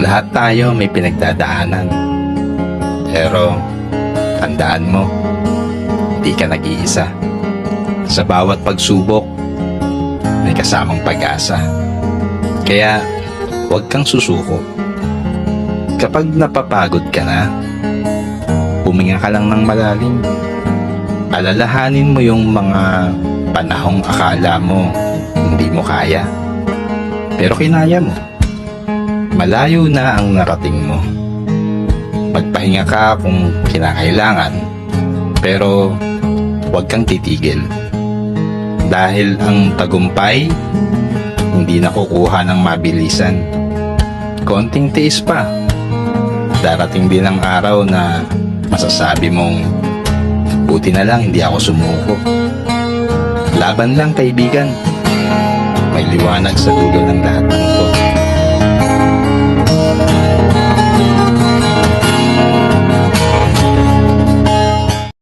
Lahat tayo may pinagdadaanan. Pero, tandaan mo, hindi ka nag-iisa. Sa bawat pagsubok, may kasamang pag-asa. Kaya, huwag kang susuko. Kapag napapagod ka na, huminga ka lang ng malalim. Alalahanin mo yung mga panahong akala mo hindi mo kaya. Pero kinaya mo. Malayo na ang narating mo. Magpahinga ka kung kinakailangan, pero huwag kang titigil. Dahil ang tagumpay, hindi nakukuha ng mabilisan. Konting tiis pa. Darating din ang araw na masasabi mong, buti na lang hindi ako sumuko. Laban lang kaibigan. May liwanag sa dulo ng lahat ng